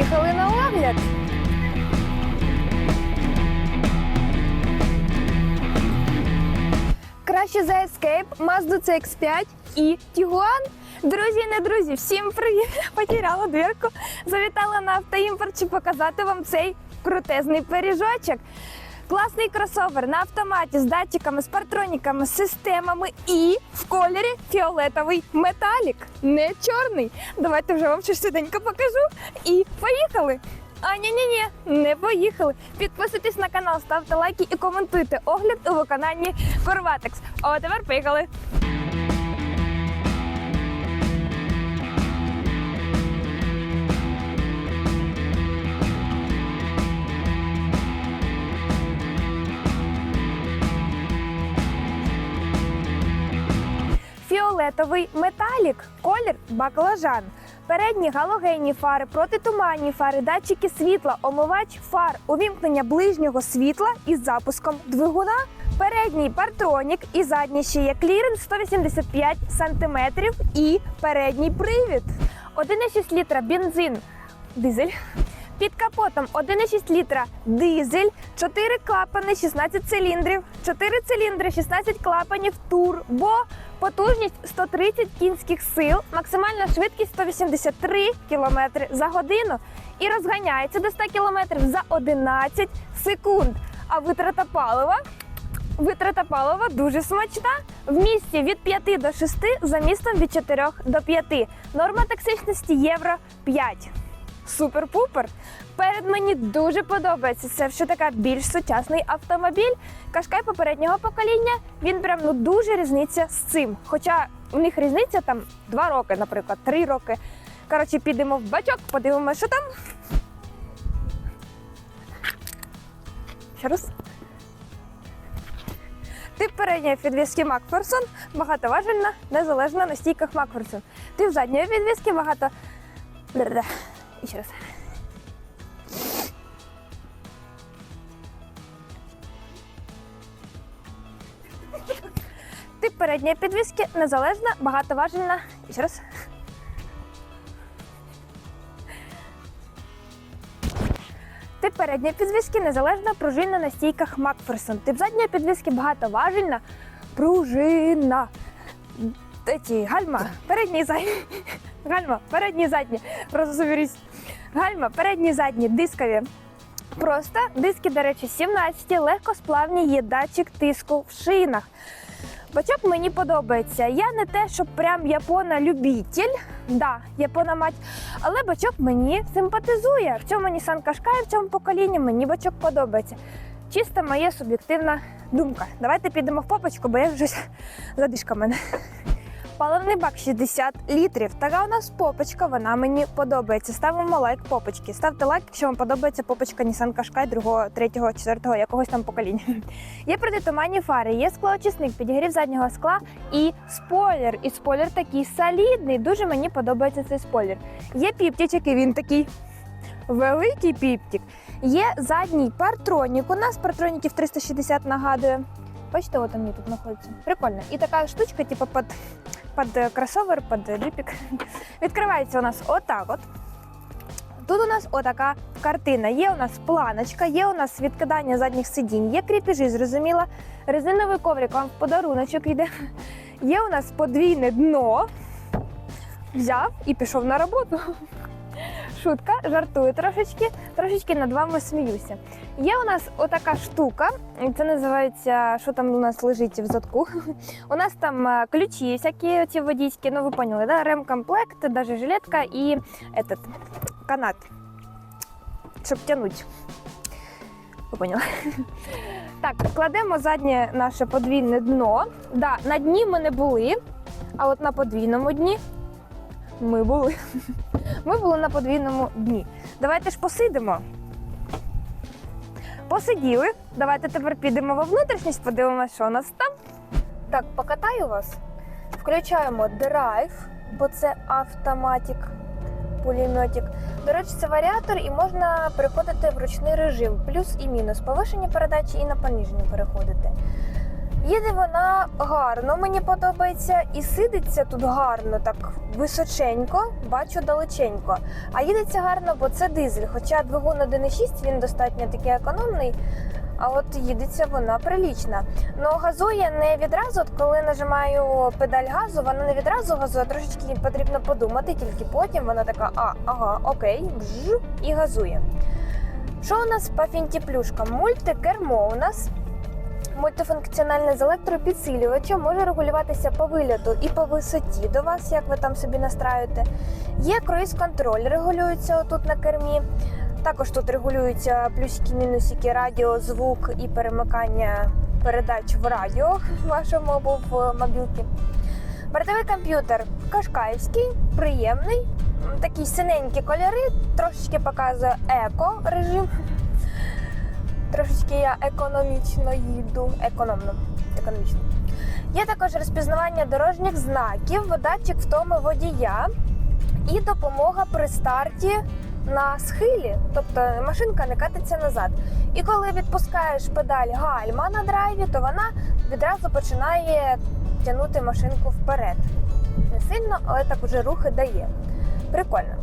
Поїхали на огляд. Краще за Escape, Mazda CX-5 і Tiguan. Друзі, не друзі, всім привіт! Потеряла дверку. Завітала на автоімпорт, щоб показати вам цей крутезний пиріжочок. Класний кросовер на автоматі з датчиками, з партроніками, системами і в кольорі фіолетовий металік, не чорний. Давайте вже вам щось покажу. І поїхали! А ні, ні, ні, не поїхали. Підписуйтесь на канал, ставте лайки і коментуйте огляд у виконанні Корватекс. А тепер поїхали. Фіолетовий металік, колір баклажан. Передні галогенні фари, протитуманні фари, датчики світла, омивач фар, увімкнення ближнього світла із запуском двигуна. Передній партронік і задній ще є кліренс 185 см і передній привід. 1,6 літра бензин, дизель. Під капотом 1,6 літра дизель, 4 клапани, 16 циліндрів, 4 циліндри, 16 клапанів, турбо, потужність 130 кінських сил, максимальна швидкість 183 км за годину і розганяється до 100 км за 11 секунд. А витрата палива Витрата палива дуже смачна. В місті від 5 до 6, за містом від 4 до 5. Норма токсичності євро 5. Супер-пупер. Перед мені дуже подобається. Це вже така більш сучасний автомобіль. Кашкай попереднього покоління. Він прям ну дуже різниця з цим. Хоча у них різниця там 2 роки, наприклад, 3 роки. Коротше, підемо в бачок, подивимося, що там. Ще раз. Тип передньої підвіски Макферсон багатоважельна, незалежна на стійках Макферсон. Тип задньої підвіски багато. І ще раз. Тип передньої підвіски незалежна, багатоважельна. І ще раз. Тип передньої підвіски незалежна, пружинна на стійках Макферсон. Тип задньої підвіски багатоважельна, пружинна. Ті, гальма, передні і задні. Гальма, передні задні. Просто соберись. Гальма, передні задні, дискові. Просто диски, до речі, 17, легкосплавні, є датчик тиску в шинах. Бачок мені подобається. Я не те, що прям япона-любитель, да, япона мать, але бачок мені симпатизує. В цьому Nissan Qashqai, в цьому поколінні мені бачок подобається. Чисто моя суб'єктивна думка. Давайте підемо в попочку, бо я вже задишка мене. Паливний бак 60 літрів. Така у нас попочка, вона мені подобається. Ставимо лайк попочки. Ставте лайк, якщо вам подобається попочка Nissan Qashqai другого, третього, четвертого, якогось там покоління. Є протитуманні фари, є склоочисник, підігрів заднього скла і спойлер. І спойлер такий солідний. Дуже мені подобається цей спойлер. Є піптічок, і він такий великий піптік. Є задній партронік. У нас партроніків 360 нагадує. Бачите, от вони тут знаходяться. Прикольно. І така штучка, типу, під, під кросовер, під джипік. Відкривається у нас отак от. Тут у нас отака картина. Є у нас планочка, є у нас відкидання задніх сидінь, є кріпіжі, зрозуміло. Резиновий коврик вам в подаруночок йде. Є у нас подвійне дно. Взяв і пішов на роботу. Шутка, жартую трошечки, трошечки над вами сміюся. Є у нас отака штука, це називається, що там у нас лежить в задку. У нас там е, ключі, всякі ці водійські, ну ви поняли, да? ремкомплект, навіть жилетка і этот, канат, щоб тягнути. Ви поняли? Так, кладемо заднє наше подвійне дно. Да, на дні ми не були, а от на подвійному дні ми були. Ми були на подвійному дні. Давайте ж посидимо. Посиділи. Давайте тепер підемо во внутрішність, подивимося, що у нас там. Так, покатаю вас. Включаємо драйв, бо це автоматик, пулеметик. До речі, це варіатор і можна переходити в ручний режим. Плюс і мінус. Повишені передачі і на поніжені переходити. Їде вона гарно, мені подобається, і сидиться тут гарно, так височенько, бачу далеченько. А їдеться гарно, бо це дизель. Хоча двигун 1.6 він достатньо такий економний. А от їдеться вона прилічна. Ну газує не відразу, от коли нажимаю педаль газу, вона не відразу газує, трошечки потрібно подумати, тільки потім вона така, а, ага, окей, бжж, і газує. Що у нас по фінтіплюшкам? Мультикермо у нас мультифункціональне з електропідсилювачем може регулюватися по вильоту і по висоті до вас, як ви там собі настраюєте. Є круїз-контроль, регулюється отут на кермі. Також тут регулюються плюсики, мінусики, радіо, звук і перемикання передач в радіо вашому або в мобілки. Бортовий комп'ютер кашкаївський, приємний, такі синенькі кольори, трошечки показує еко режим. Трошечки я економічно їду. Економно. Економічно. Є також розпізнавання дорожніх знаків, датчик втоми водія і допомога при старті на схилі, тобто машинка не катиться назад. І коли відпускаєш педаль гальма на драйві, то вона відразу починає тягнути машинку вперед. Не сильно, але так уже рухи дає. Прикольно.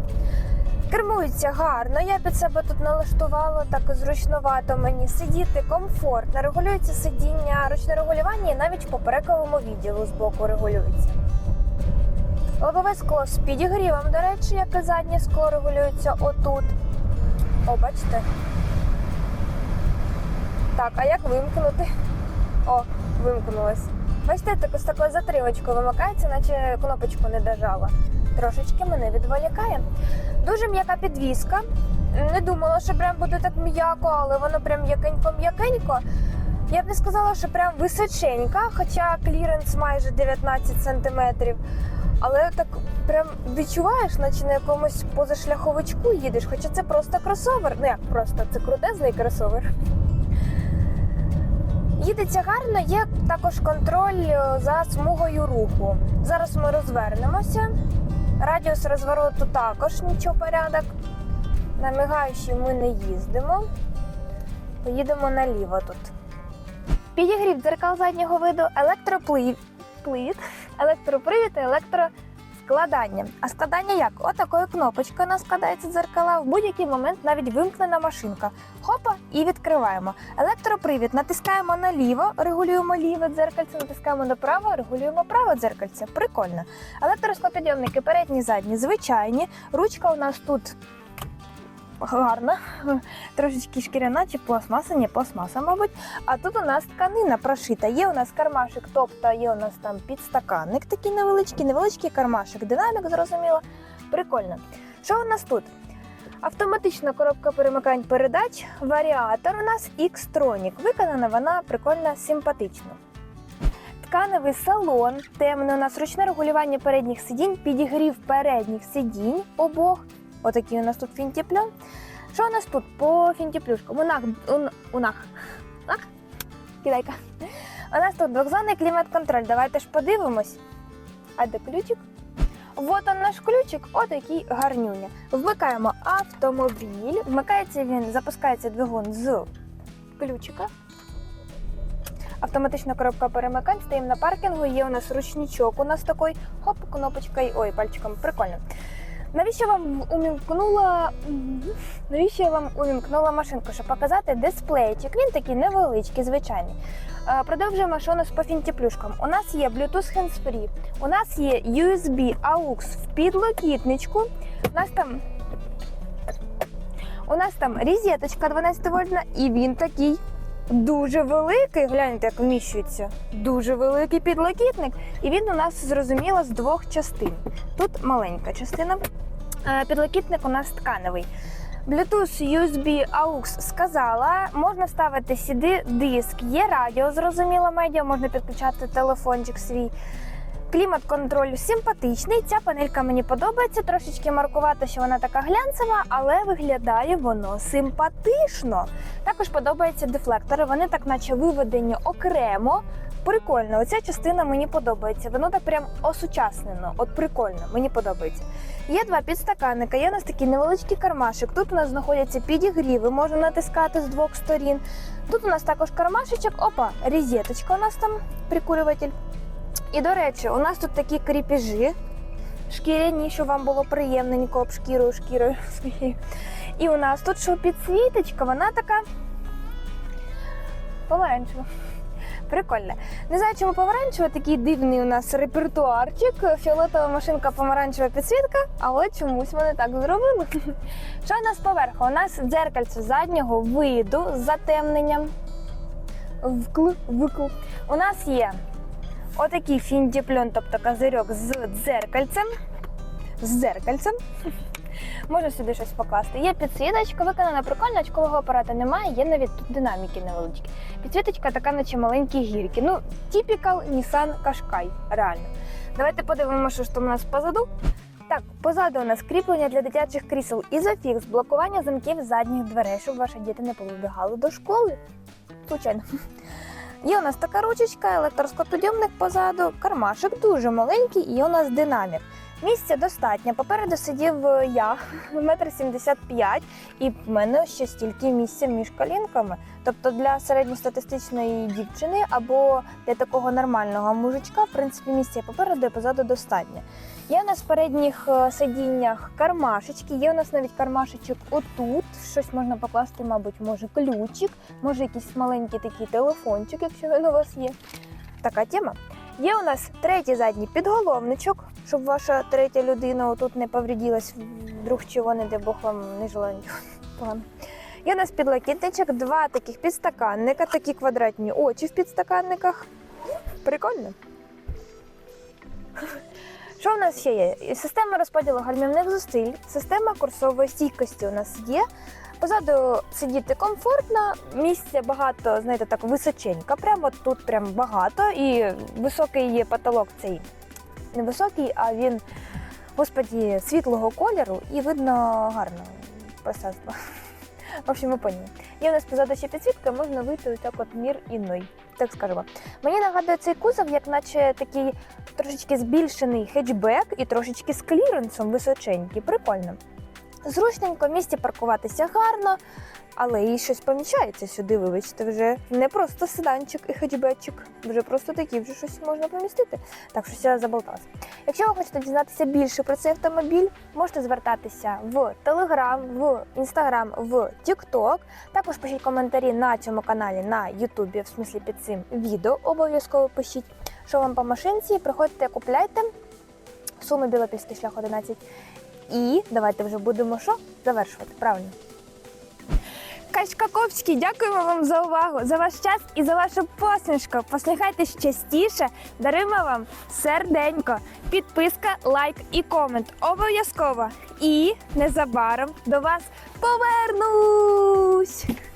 Кермується гарно, я під себе тут налаштувала, так зручновато мені сидіти комфортно, регулюється сидіння, ручне регулювання і навіть по перековому відділу з боку регулюється. Лобове скло з підігрівом, до речі, як і заднє скло регулюється отут. О, бачите? Так, а як вимкнути? О, вимкнулось. Бачите, так з такою затримочкою вимикається, наче кнопочку не дожала. Трошечки мене відволікає. Дуже м'яка підвіска. Не думала, що прям буде так м'яко, але воно прям м'якенько-м'якенько. Я б не сказала, що прям височенька, хоча кліренс майже 19 сантиметрів. Але так прям відчуваєш, наче на якомусь позашляховичку їдеш, хоча це просто кросовер. Ну як просто, це крутезний кросовер. Їдеться гарно, є також контроль е, за смугою руху. Зараз ми розвернемося. Радіус розвороту також нічого порядок. На мигаючій ми не їздимо. Поїдемо наліво тут. Підігрів дзеркал заднього виду, електроплит, плит, електропривід і електроскладання. А складання як? Отакою кнопочкою у нас складається дзеркала. В будь-який момент навіть вимкнена машинка. Хопа і відкриваємо. Електропривід натискаємо наліво, регулюємо ліве дзеркальце, натискаємо направо, регулюємо праве дзеркальце. Прикольно. Електроскопідйомники передні, задні, звичайні. Ручка у нас тут гарна, трошечки шкіряна чи пластмаса, ні, пластмаса, мабуть. А тут у нас тканина прошита. Є у нас кармашик, тобто є у нас там підстаканник такий невеличкий, невеличкий кармашик, динамік, зрозуміло. Прикольно. Що у нас тут? Автоматична коробка перемикань передач, варіатор у нас X-Tronic. Виконана вона прикольно симпатично. Тканевий салон, темний у нас ручне регулювання передніх сидінь, підігрів передніх сидінь обох. Отакий у нас тут фінтіпльон. Що у нас тут по фінтіплюшкам? Унах, ун, унах. Ах, кидайка. У нас тут двохзонний клімат-контроль. Давайте ж подивимось. А де ключик? Вот он наш ключик, отакий гарнюня. Вмикаємо автомобіль. Вмикається він, запускається двигун з ключика. Автоматична коробка перемикань, стоїмо на паркінгу, є у нас ручничок, у нас такий, хоп, кнопочка і ой, пальчиком, прикольно. Навіщо вам умімкнула навіщо я вам умімкнула машинку? Щоб показати дисплейчик. Він такий невеличкий, звичайний. Е, Продовжуємо, що у нас по фінтіплюшкам. У нас є Bluetooth hands-free, у нас є USB AUX в підлокітничку. У нас там у нас там різеточка 12 вольтна, і він такий дуже великий. Гляньте, як вміщується. Дуже великий підлокітник. І він у нас зрозуміло з двох частин. Тут маленька частина. Е, Підлокітник у нас тканевий. Bluetooth, USB, AUX сказала, можна ставити CD, диск, є радіо, зрозуміло, медіа, можна підключати телефончик свій. Клімат-контроль симпатичний. Ця панелька мені подобається. Трошечки маркувати, що вона така глянцева, але виглядає воно симпатично. Також подобаються дефлектори. Вони так, наче виведені окремо прикольно. Оця частина мені подобається. Воно так прям осучаснено. От прикольно, мені подобається. Є два підстаканника, є у нас такий невеличкий кармашик. Тут у нас знаходяться підігріви, можна натискати з двох сторін. Тут у нас також кармашечок, опа, розеточка у нас там, прикурюватель. І до речі, у нас тут такі кріпежі шкіряні, щоб вам було приємненько об шкірою, шкірою. І у нас тут що підсвіточка, вона така помаранчева. Прикольно. Не знаю, чому помаранчева, такий дивний у нас репертуарчик. Фіолетова машинка, помаранчева підсвітка, але чомусь вони так зробили. Що у нас поверху? У нас дзеркальце заднього виду з затемненням. Вкл, викл. У нас є отакий фіндіпльон, тобто козирьок з дзеркальцем. З дзеркальцем. Можна сюди щось покласти. Є підсвіточка, виконана прикольно, очкового апарата немає, є навіть тут динаміки невеличкі. Підсвіточка така, наче маленькі гірки. Ну, типікал Nissan Qashqai, реально. Давайте подивимося, що там у нас позаду. Так, позаду у нас кріплення для дитячих крісел ізофікс, блокування замків задніх дверей, щоб ваші діти не повибігали до школи. Звичайно. Є у нас така ручечка, електроскопідйомник позаду, кармашик дуже маленький, і у нас динамік. Місця достатньо. Попереду сидів е, я, метр сімдесят п'ять, і в мене ще стільки місця між колінками. Тобто для середньостатистичної дівчини або для такого нормального мужичка, в принципі, місця попереду і позаду достатньо. Є у нас в передніх е, сидіннях кармашечки, є у нас навіть кармашечок отут. Щось можна покласти, мабуть, може ключик, може якийсь маленький такий телефончик, якщо він у вас є. Така тема. Є у нас третій задній підголовничок, щоб ваша третя людина отут не повредилась, вдруг чого, не де Бог вам не погано. Є у нас підлокітничок, два таких підстаканника, такі квадратні очі в підстаканниках. Прикольно. Що у нас ще є? Система розподілу гальмівних зусиль, система курсової стійкості у нас є. Позаду сидіти комфортно, місця багато, знаєте, так височенько. Прямо тут прям багато. І високий є потолок цей не високий, а він, господі, світлого кольору і видно гарно пространство. В общем, ви поняли. Є у нас позаду ще підсвітка, можна вийти ось так от мір іной, так скажемо. Мені нагадує цей кузов, як наче такий трошечки збільшений хетчбек і трошечки з кліренсом височенький. Прикольно. Зручненько, в місті паркуватися гарно, але і щось поміщається сюди, вибачте, вже не просто седанчик і хетчбечик, вже просто такі вже щось можна помістити. Так що я заболталась. Якщо ви хочете дізнатися більше про цей автомобіль, можете звертатися в Телеграм, в Інстаграм, в Тікток. Також пишіть коментарі на цьому каналі на Ютубі, в смислі під цим відео. Обов'язково пишіть, що вам по машинці. Приходьте, купляйте. Суми Білопільський шлях 11. І давайте вже будемо що? Завершувати. Правильно. Качкаковський, дякуємо вам за увагу, за ваш час і за вашу посмішку. Послухайтесь частіше, даримо вам серденько, підписка, лайк і комент. Обов'язково. І незабаром до вас повернусь.